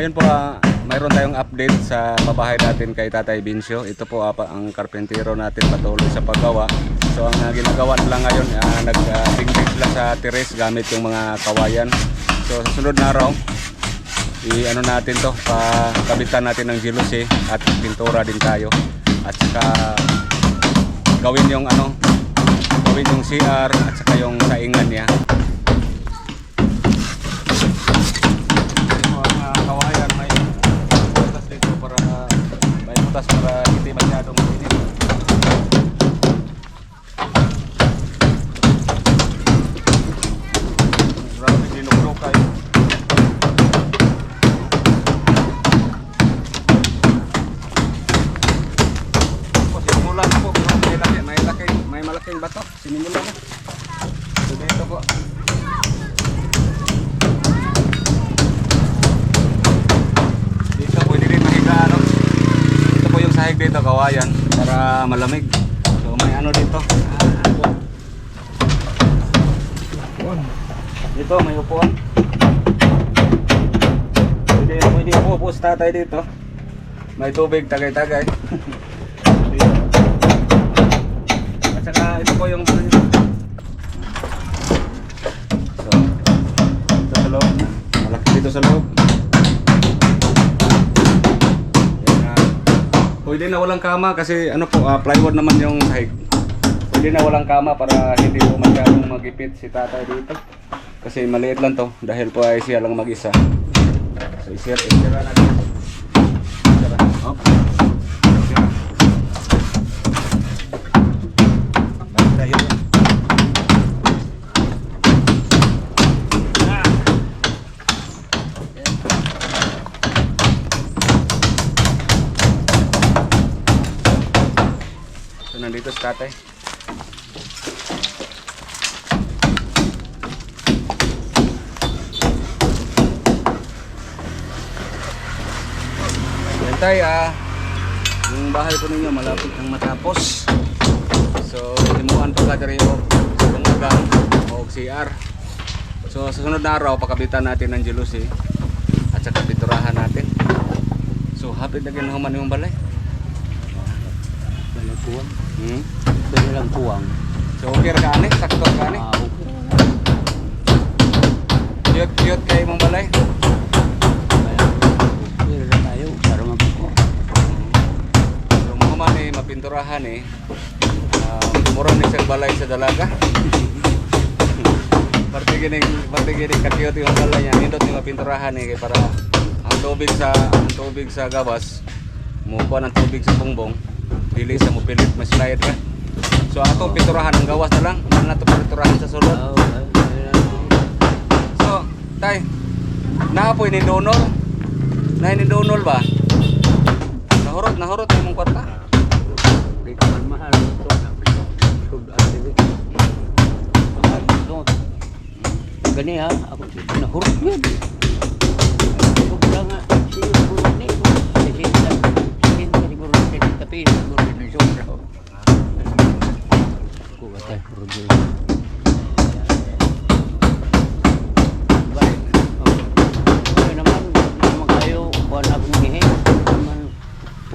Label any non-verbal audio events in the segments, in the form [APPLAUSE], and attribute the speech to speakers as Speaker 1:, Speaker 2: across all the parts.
Speaker 1: Ngayon po, ah, mayroon tayong update sa pabahay natin kay Tatay Bincio. Ito po ah, pa- ang karpentero natin patuloy sa paggawa. So ang ah, ginagawa nila ngayon, uh, nag-tingting sila sa teres gamit yung mga kawayan. So sa sunod na araw, i-ano natin to, pakabitan natin ng jealousy at pintura din tayo. At saka gawin yung ano, gawin yung CR at saka yung Po sahig dito kawayan para malamig. So may ano dito. Dito may upuan. Pwede, pwede upo sa tatay dito. May tubig tagay-tagay. Dito. [LAUGHS] Pwede na walang kama kasi ano po, ah, plywood naman yung sahig. Pwede na walang kama para hindi po masyadong magipit si tatay dito. Kasi maliit lang to dahil po ay siya lang mag-isa. So isir, isira. Isira. Nandito si tatay. Yan tay, ah, yung bahay po ninyo malapit ang matapos. So, himuan pa ka rin yung bungagang o CR. So, sa sunod na araw, pakabitan natin ng jealousy at saka piturahan natin. So, happy na ginahuman yung balay.
Speaker 2: Dala tuwang.
Speaker 1: Hmm?
Speaker 2: Dala lang tuwang.
Speaker 1: So, okay ra ka ani? Sakto ka ani?
Speaker 2: Ah, okay.
Speaker 1: Cute, cute kayo mong balay.
Speaker 2: Okay na tayo para mabuko.
Speaker 1: So, mga man eh, mapinturahan eh. Uh, murang ni siyang balay sa dalaga. Parte gining, parte gining kakiyot yung balay niya. Nindot yung mapinturahan eh. Para ang tubig sa, ang tubig sa gawas, mukuha ng tubig sa bungbong. Dili sa mo pilit, mas slide ka. So, atong pinturahan ang gawas na lang. Ano na ito pinturahan sa sulod.
Speaker 2: Kaya,
Speaker 1: So, tay, naapoy ni Donol. Na ni Donol ba? Nahurot, nahurot yung mong kwarta.
Speaker 2: Di ka man. Mahal ito. Gani ha, ako nahurot yun.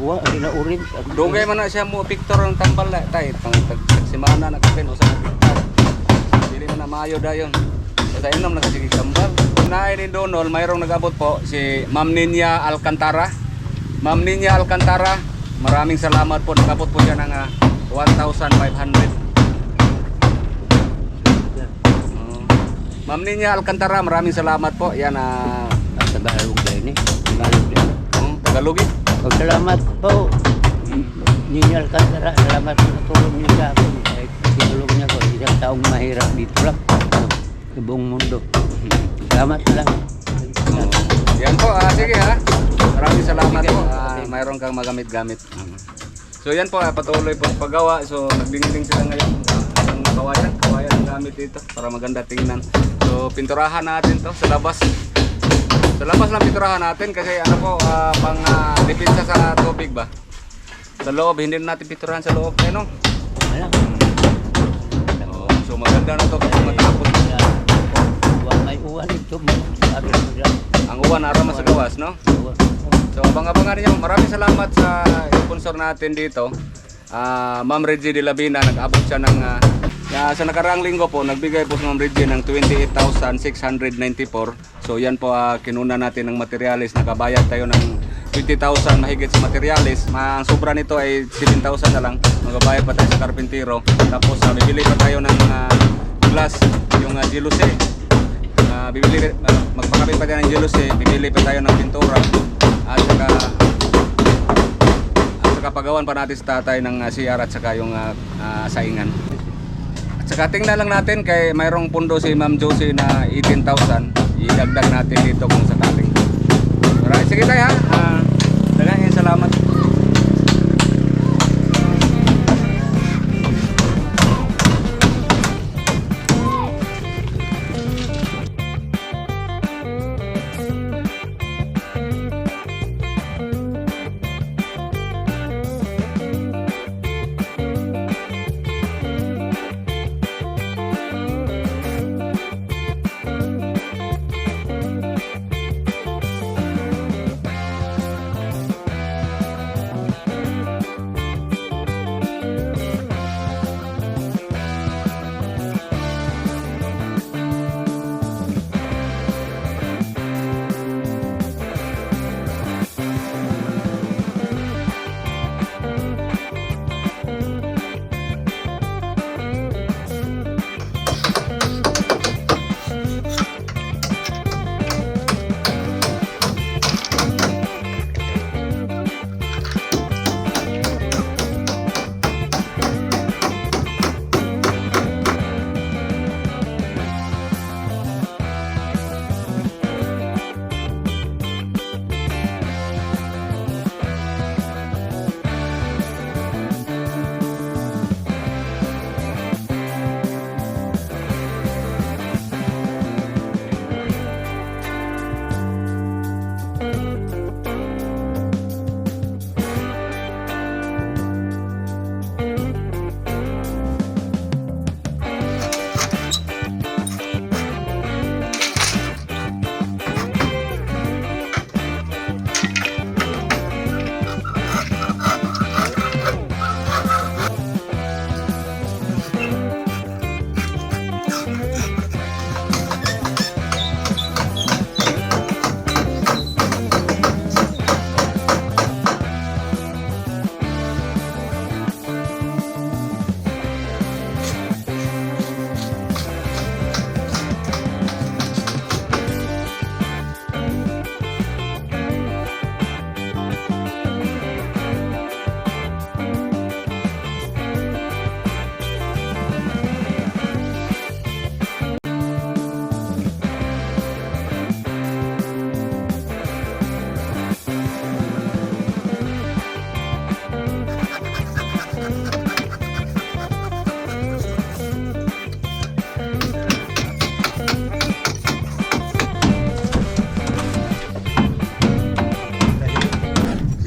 Speaker 2: Tuwa, sila orange. Ako-
Speaker 1: Dugay man na siya mo picture ng tambal na tay pang tag simana na kapin usa ka picture. Dili man na maayo dayon. Sa inom na kasi tambal. Naay ni Donol mayroong nagabot po si Ma'am Ninya Alcantara. Ma'am Ninya Alcantara, maraming salamat po nagabot po siya ng ah, 1,500. Oh. Ma'am Ninya Alcantara, maraming salamat po. Yan ah,
Speaker 2: Ang Tagalog din eh. Tagalog din.
Speaker 1: Tagalog.
Speaker 2: Salamat po. Ninyo Alcantara, salamat sa tulong niyo sa akin. Kahit tinulong niya ko, isang taong mahirap dito lang. Sa buong mundo. Salamat lang.
Speaker 1: Oh. Yan po, ah, sige ha. Maraming salamat po. Ah, mayroon kang magamit-gamit. So yan po, ah, patuloy po sa paggawa. So nagdingding sila ngayon. Ah, Ang kawayan, kawayan ang gamit dito para maganda tingnan. So pinturahan natin to sa labas. Sa labas lang pinturahan natin kasi ano po, ah, pang ah, depensa sa tubig ba? Sa loob, hindi na natin pinturahan sa loob. Ano?
Speaker 2: Wala.
Speaker 1: Oh, so maganda na to kasi matapos.
Speaker 2: Huwag may uwan ito. Sabi ko lang.
Speaker 1: Ang uwan arama sa gawas, no? So abang-abangan niyo. Maraming salamat sa sponsor natin dito. Ah, Ma'am Reggie de Labina, nag-abot siya ng ah, ya, sa nakaraang linggo po, nagbigay po si Ma'am Reggie ng 28,694. So yan po ah, kinuna natin ng materialis, nakabayad tayo ng 20,000 mahigit sa materialis. Ma, ang sobra nito ay 7,000 na lang. Magbabayad pa tayo sa karpintero. Tapos ah, bibili pa tayo ng ah, glass, yung uh, Ah, bibili ah, magpakabit pa tayo ng jealousy, bibili pa tayo ng pintura at saka at saka pagawan pa natin sa tatay ng ah, CR at saka yung ah, ah, saingan. Saka tingnan lang natin kay mayroong pundo si Ma'am Josie na 18,000. Idagdag natin dito kung sakaling. Alright, sige tayo ha.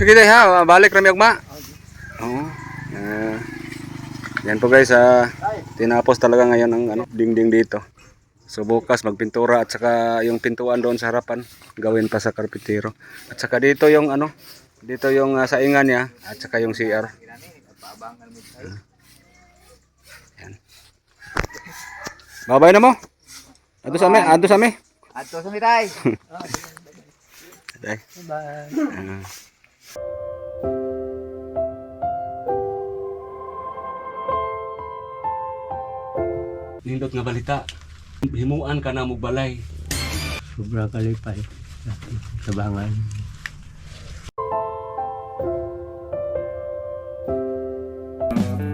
Speaker 1: Sige tayo ha, balik rami ugma. Oo. Ah, yan po guys, ah, tinapos talaga ngayon ang ano, dingding dito. So bukas magpintura at saka yung pintuan doon sa harapan gawin pa sa karpintero. At saka dito yung ano, dito yung ah, saingan niya at saka yung CR. Yan. Babay na mo. Ato sa me, ato sa me.
Speaker 2: Ato sa mitay.
Speaker 1: Day. [LAUGHS]
Speaker 2: Bye.
Speaker 1: Ah. Nindot nga balita, himuan ka na mo balay.
Speaker 2: Sobra kalipay. Tabangan. Eh. Thank